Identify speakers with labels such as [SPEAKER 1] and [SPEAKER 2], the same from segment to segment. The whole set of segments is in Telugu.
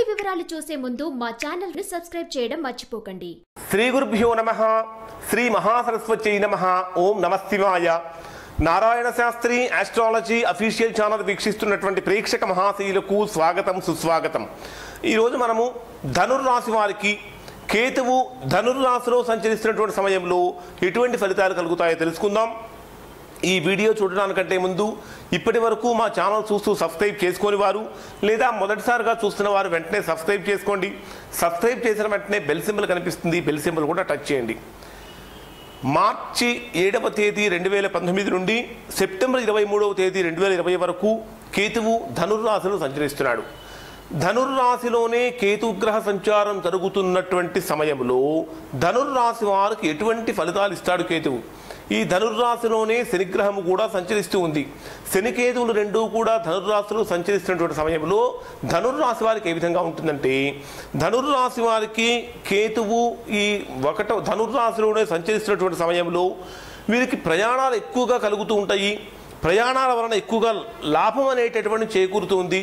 [SPEAKER 1] పూర్తి వివరాలు చూసే ముందు మా ఛానల్ని సబ్స్క్రైబ్ చేయడం మర్చిపోకండి.
[SPEAKER 2] శ్రీ గురుభ్యో నమ. శ్రీ మహాసరస్వతి నమ. ఓం నమశివాయ Narayana Shastri astrology official channel వీక్షిస్తున్నటువంటి ప్రేక్షక మహాశీలకు స్వాగతం సుస్వాగతం. ఈరోజు మనము ధనుర్రాశి వారికి కేతువు ధనుర్రాశిలో సంచరిస్తున్నటువంటి సమయంలో ఎటువంటి ఫలితాలు కలుగుతాయో తెలుసుకుందాం. ఈ వీడియో చూడడానికంటే ముందు ఇప్పటి వరకు మా ఛానల్ చూస్తూ సబ్స్క్రైబ్ చేసుకొని వారు లేదా మొదటిసారిగా చూస్తున్న వారు వెంటనే సబ్స్క్రైబ్ చేసుకోండి. సబ్స్క్రైబ్ చేసిన వెంటనే బెల్ సింబల్ కనిపిస్తుంది. బెల్ సింబల్ కూడా టచ్ చేయండి. మార్చి ఏడవ తేదీ రెండు వేల పంతొమ్మిది నుండి సెప్టెంబర్ ఇరవై మూడవ తేదీ రెండు వేల ఇరవై వరకు కేతువు ధనుర్రాశిలో సంచరిస్తున్నాడు. ధనుర్రాశిలోనే కేతుగ్రహ సంచారం జరుగుతున్నటువంటి సమయంలో ధనుర్రాశి వారికి ఎటువంటి ఫలితాలు ఇస్తాడు కేతువు? ఈ ధనుర్రాశిలోనే శనిగ్రహము కూడా సంచరిస్తూ ఉంది. శనికేతువులు రెండూ కూడా ధనుర్రాశిలో సంచరిస్తున్నటువంటి సమయంలో ధనుర్రాశి వారికి ఏ విధంగా ఉంటుందంటే ధనుర్రాశి వారికి కేతువు ఈ ఒకట ధనుర్రాశిలోనే సంచరిస్తున్నటువంటి సమయంలో వీరికి ప్రయాణాలు ఎక్కువగా కలుగుతూ ఉంటాయి. ప్రయాణాల వలన ఎక్కువగా లాభం అనేటటువంటి చేకూరుతుంది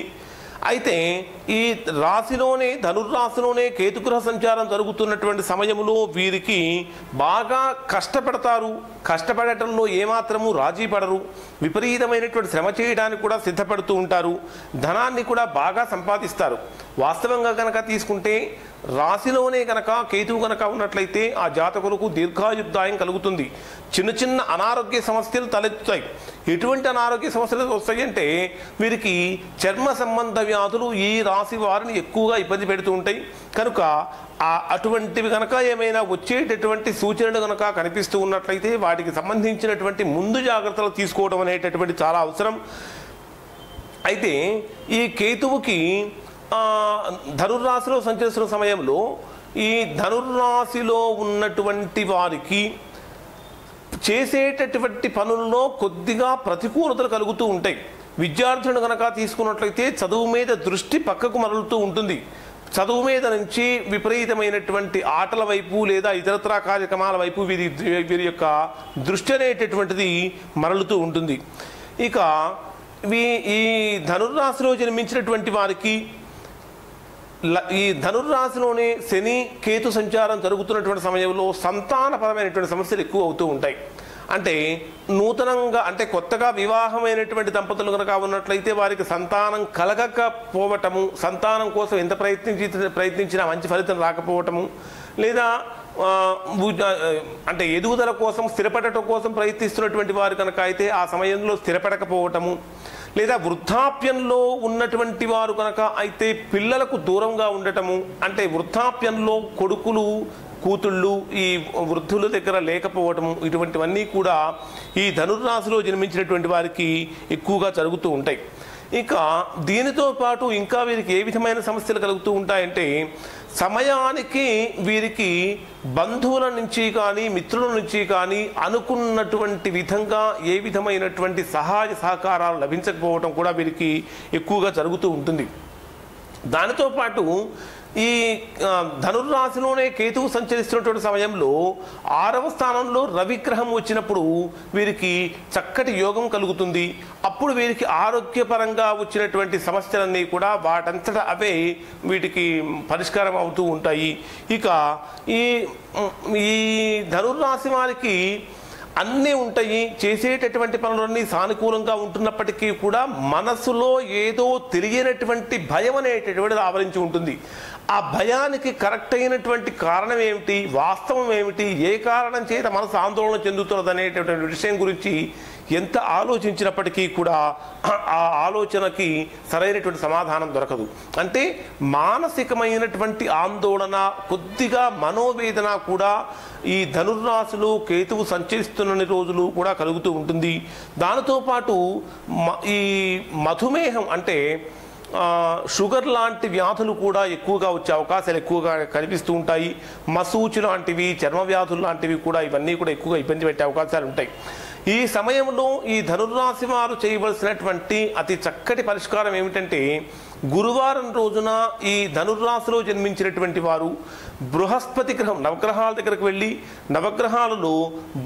[SPEAKER 2] అయితే ఈ రాశిలోనే ధనుర్రాశిలోనే కేతుగ్రహ సంచారం జరుగుతున్నటువంటి సమయంలో వీరికి బాగా కష్టపడతారు. కష్టపడటంలో ఏమాత్రము రాజీ పడరు. విపరీతమైనటువంటి శ్రమ చేయడానికి కూడా సిద్ధపడుతూ ఉంటారు. ధనాన్ని కూడా బాగా సంపాదిస్తారు. వాస్తవంగా కనుక తీసుకుంటే రాశిలోనే కనుక కేతువు కనుక ఉన్నట్లయితే ఆ జాతకులకు దీర్ఘాయుద్ధాయం కలుగుతుంది. చిన్న చిన్న అనారోగ్య సమస్యలు తలెత్తుతాయి. ఎటువంటి అనారోగ్య సమస్యలు వస్తాయి అంటే వీరికి చర్మ సంబంధ వ్యాధులు ఈ రాశి వారిని ఎక్కువగా ఇబ్బంది పెడుతూ ఉంటాయి. కనుక ఆ అటువంటివి కనుక ఏమైనా వచ్చేటటువంటి సూచనలు కనుక కనిపిస్తూ ఉన్నట్లయితే వాటికి సంబంధించినటువంటి ముందు జాగ్రత్తలు తీసుకోవడం అనేటటువంటి చాలా అవసరం. అయితే ఈ కేతువుకి ధనుర్రాశిలో సంచరిస్తున్న సమయంలో ఈ ధనుర్రాశిలో ఉన్నటువంటి వారికి చేసేటటువంటి పనుల్లో కొద్దిగా ప్రతికూలతలు కలుగుతూ ఉంటాయి. విద్యార్థులను కనుక తీసుకున్నట్లయితే చదువు మీద దృష్టి పక్కకు మరలుతూ ఉంటుంది. చదువు మీద నుంచి విపరీతమైనటువంటి ఆటల వైపు లేదా ఇతరత్రా కార్యక్రమాల వైపు వీరి వీరి యొక్క దృష్టి అనేటటువంటిది మరలుతూ ఉంటుంది. ఇక వీ ఈ ధనుర్రాశిలో జన్మించినటువంటి వారికి ఈ ధనుర్రాశిలోనే శని కేతు సంచారం జరుగుతున్నటువంటి సమయంలో సంతానపరమైనటువంటి సమస్యలు ఎక్కువ అవుతూ ఉంటాయి. అంటే నూతనంగా అంటే కొత్తగా వివాహమైనటువంటి దంపతులు కనుక ఉన్నట్లయితే వారికి సంతానం కలగకపోవటము సంతానం కోసం ఎంత ప్రయత్నించి ప్రయత్నించినా మంచి ఫలితం రాకపోవటము లేదా అంటే ఎదుగుదల కోసం స్థిరపడటం కోసం ప్రయత్నిస్తున్నటువంటి వారు కనుక అయితే ఆ సమయంలో స్థిరపడకపోవటము లేదా వృద్ధాప్యంలో ఉన్నటువంటి వారు కనుక అయితే పిల్లలకు దూరంగా ఉండటము అంటే వృద్ధాప్యంలో కొడుకులు కూతుళ్ళు ఈ వృద్ధుల దగ్గర లేకపోవటము ఇటువంటివన్నీ కూడా ఈ ధనుర్రాశిలో జన్మించినటువంటి వారికి ఎక్కువగా జరుగుతూ ఉంటాయి. ఇక దీనితో పాటు ఇంకా వీరికి ఏ విధమైన సమస్యలు కలుగుతూ ఉంటాయంటే సమయానికి వీరికి బంధువుల నుంచి కానీ మిత్రుల నుంచి కానీ అనుకున్నటువంటి విధంగా ఏ విధమైనటువంటి సహాయ సహకారాలు లభించకపోవటం కూడా వీరికి ఎక్కువగా జరుగుతూ ఉంటుంది. దానితో పాటు ఈ ధనుర్రాశిలోనే కేతువు సంచరిస్తున్నటువంటి సమయంలో ఆరవ స్థానంలో రవిగ్రహం వచ్చినప్పుడు వీరికి చక్కటి యోగం కలుగుతుంది. అప్పుడు వీరికి ఆరోగ్యపరంగా వచ్చినటువంటి సమస్యలన్నీ కూడా వాటంతట అవే వీటికి పరిష్కారం అవుతూ ఉంటాయి. ఇక ఈ ఈ ధనుర్రాశి వారికి అన్నీ ఉంటాయి. చేసేటటువంటి పనులన్నీ సానుకూలంగా ఉంటున్నప్పటికీ కూడా మనసులో ఏదో తెలియనటువంటి భయం అనేటటువంటిది ఆవరించి ఉంటుంది. ఆ భయానికి కరెక్ట్ అయినటువంటి కారణం ఏమిటి? వాస్తవం ఏమిటి? ఏ కారణం చేత మనసు ఆందోళన చెందుతున్నది అనేటటువంటి విషయం గురించి ఎంత ఆలోచించినప్పటికీ కూడా ఆ ఆలోచనకి సరైనటువంటి సమాధానం దొరకదు. అంటే మానసికమైనటువంటి ఆందోళన కొద్దిగా మనోవేదన కూడా ఈ ధనుర్రాశులు కేతువు సంచరిస్తున్న రోజులు కూడా కలుగుతూ ఉంటుంది. దానితో పాటు మ- ఈ మధుమేహం అంటే షుగర్ లాంటి వ్యాధులు కూడా ఎక్కువగా వచ్చే అవకాశాలు ఎక్కువగా కనిపిస్తూ ఉంటాయి. మసూచి లాంటివి చర్మ వ్యాధులు లాంటివి కూడా ఇవన్నీ కూడా ఎక్కువగా ఇబ్బంది పెట్టే అవకాశాలు ఉంటాయి. ఈ సమయంలో ఈ ధనుర్రాశి వారు చేయవలసినటువంటి అతి చక్కటి పరిష్కారం ఏమిటంటే గురువారం రోజున ఈ ధనుర్రాశిలో జన్మించినటువంటి వారు బృహస్పతి గ్రహం నవగ్రహాల దగ్గరకు వెళ్ళి నవగ్రహాలలో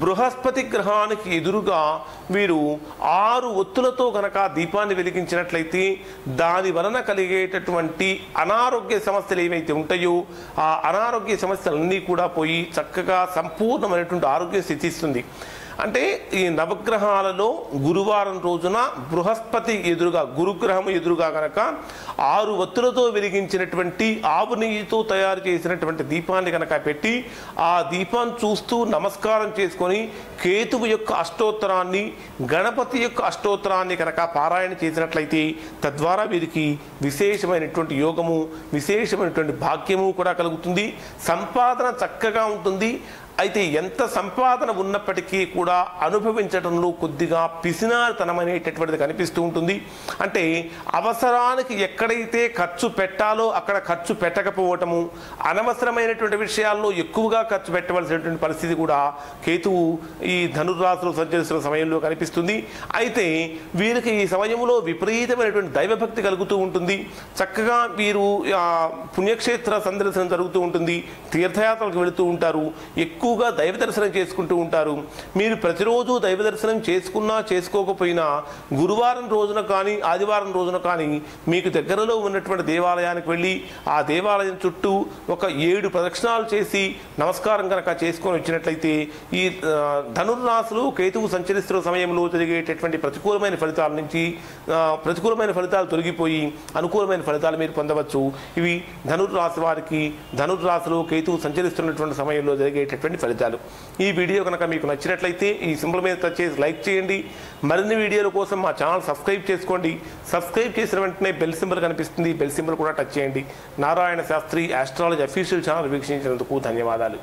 [SPEAKER 2] బృహస్పతి గ్రహానికి ఎదురుగా వీరు ఆరు ఒత్తులతో గనక దీపాన్ని వెలిగించినట్లయితే దాని వలన కలిగేటటువంటి అనారోగ్య సమస్యలు ఏవైతే ఉంటాయో ఆ అనారోగ్య సమస్యలన్నీ కూడా పోయి చక్కగా సంపూర్ణమైనటువంటి ఆరోగ్య స్థితిస్తుంది అంటే ఈ నవగ్రహాలలో గురువారం రోజున బృహస్పతి ఎదురుగా గురుగ్రహం ఎదురుగా కనుక ఆరు వత్తులతో వెలిగించినటువంటి ఆవు నెయ్యితో తయారు చేసినటువంటి దీపాన్ని కనుక పెట్టి ఆ దీపాన్ని చూస్తూ నమస్కారం చేసుకొని కేతువు యొక్క అష్టోత్తరాన్ని గణపతి యొక్క అష్టోత్తరాన్ని కనుక పారాయణ చేసినట్లయితే తద్వారా వీరికి విశేషమైనటువంటి యోగము విశేషమైనటువంటి భాగ్యము కూడా కలుగుతుంది. సంపాదన చక్కగా ఉంటుంది. అయితే ఎంత సంపాదన ఉన్నప్పటికీ కూడా అనుభవించడంలో కొద్దిగా పిసినారితనం అనేటటువంటిది కనిపిస్తూ ఉంటుంది. అంటే అవసరానికి ఎక్కడైతే ఖర్చు పెట్టాలో అక్కడ ఖర్చు పెట్టకపోవటము అనవసరమైనటువంటి విషయాల్లో ఎక్కువగా ఖర్చు పెట్టవలసినటువంటి పరిస్థితి కూడా కేతువు ఈ ధనుర్రాశులు సంచరిస్తున్న సమయంలో కనిపిస్తుంది. అయితే వీరికి ఈ సమయంలో విపరీతమైనటువంటి దైవభక్తి కలుగుతూ ఉంటుంది. చక్కగా వీరు పుణ్యక్షేత్ర సందర్శనం జరుగుతూ ఉంటుంది. తీర్థయాత్రలకు వెళుతూ ఉంటారు. ఎక్కువ ఎక్కువగా దైవ దర్శనం చేసుకుంటూ ఉంటారు. మీరు ప్రతిరోజు దైవ దర్శనం చేసుకున్నా చేసుకోకపోయినా గురువారం రోజున కానీ ఆదివారం రోజున కానీ మీకు దగ్గరలో ఉన్నటువంటి దేవాలయానికి వెళ్ళి ఆ దేవాలయం చుట్టూ ఒక ఏడు ప్రదక్షిణాలు చేసి నమస్కారం కనుక చేసుకొని వచ్చినట్లయితే ఈ ఆ, ధనుర్రాశులు కేతువు సంచరిస్తున్న సమయంలో జరిగేటటువంటి ప్రతికూలమైన ఫలితాల నుంచి ప్రతికూలమైన ఫలితాలు తొలగిపోయి అనుకూలమైన ఫలితాలు మీరు పొందవచ్చు. ఇవి ధనుర్రాశి వారికి ధనుర్రాశిలో కేతువు సంచరిస్తున్నటువంటి సమయంలో జరిగేటటువంటి ఫలితాలు. ఈ వీడియో కనుక మీకు నచ్చినట్లయితే ఈ సింబల్ మీద టచ్ చేసి లైక్ చేయండి. మరిన్ని వీడియోల కోసం మా ఛానల్ సబ్స్క్రైబ్ చేసుకోండి. సబ్స్క్రైబ్ చేసిన వెంటనే బెల్ సింబల్ కనిపిస్తుంది. బెల్ సింబల్ కూడా టచ్ చేయండి. Narayana Shastri astrology official channel వీక్షించినందుకు ధన్యవాదాలు.